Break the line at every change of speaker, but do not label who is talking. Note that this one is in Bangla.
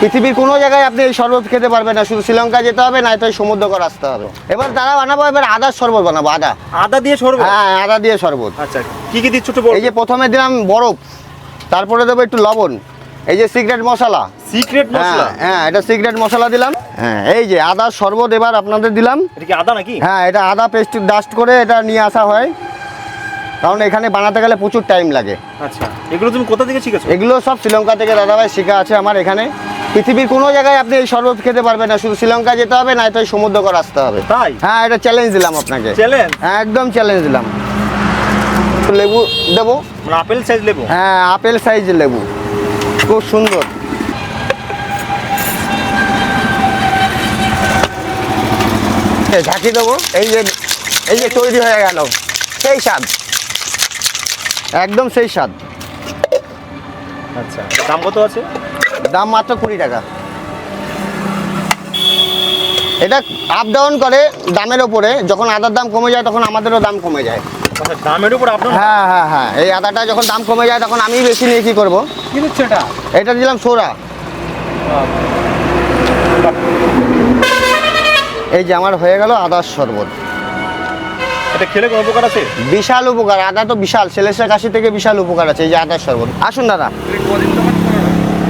পৃথিবীর কোনো জায়গায় আপনি এই শরবত খেতে পারবেন না শুধু শ্রীলঙ্কা যেতে হবে না তো সমুদ্র করে আসতে হবে। এবার তারা বানাবো এবার আদার শরবত বানাবো আদা।
আদা দিয়ে শরবত?
হ্যাঁ আদা দিয়ে শরবত।
আচ্ছা কি কি দিচ্ছ একটু
এই যে প্রথমে দিলাম বরফ তারপরে দেবো একটু লবণ এই যে সিক্রেট মশলা।
সিক্রেট
হ্যাঁ
মশলা?
হ্যাঁ এটা সিক্রেট মশলা দিলাম। হ্যাঁ এই যে আদার শরবত এবার আপনাদের দিলাম।
এটা কি আদা নাকি?
হ্যাঁ এটা আদা পেস্ট ডাস্ট করে এটা নিয়ে আসা হয়। কারণ এখানে বানাতে গেলে প্রচুর টাইম লাগে।
আচ্ছা এগুলো তুমি কোথা থেকে শিখেছো?
এগুলো সব শ্রীলঙ্কা থেকে দাদাভাই শেখা আছে আমার এখানে। পৃথিবীর কোনো জায়গায় আপনি এই শরবত খেতে পারবেন না শুধু শ্রীলঙ্কা যেতে হবে না তো সমুদ্র করে আসতে হবে।
তাই?
হ্যাঁ এটা চ্যালেঞ্জ দিলাম আপনাকে।
চ্যালেঞ্জ
হ্যাঁ একদম চ্যালেঞ্জ দিলাম। লেবু দেবো?
মানে আপেল সাইজ লেবু?
হ্যাঁ আপেল সাইজ লেবু। খুব সুন্দর। ঝাঁকি দেবো এই যে এই যে তৈরি হয়ে গেল। সেই স্বাদ। একদম সেই স্বাদ।
আচ্ছা দাম কত আছে?
দাম মাত্র কুড়ি টাকা। এটা আপ ডাউন করে দামের ওপরে যখন আদার দাম কমে যায় তখন আমাদেরও দাম কমে যায়।
আচ্ছা দামের উপর আপনার
হ্যাঁ হ্যাঁ হ্যাঁ এই আদাটা যখন দাম কমে যায় তখন আমি বেশি নিয়ে কি করব?
কি দিচ্ছে এটা?
এটা দিলাম সোরা এই যে আমার হয়ে গেল আদার শরবত।
এটা খেলে কোনো উপকার আছে?
বিশাল উপকার আদা তো বিশাল সেলেসের কাশি থেকে বিশাল উপকার আছে এই যে আদার শরবত। আসুন দাদা।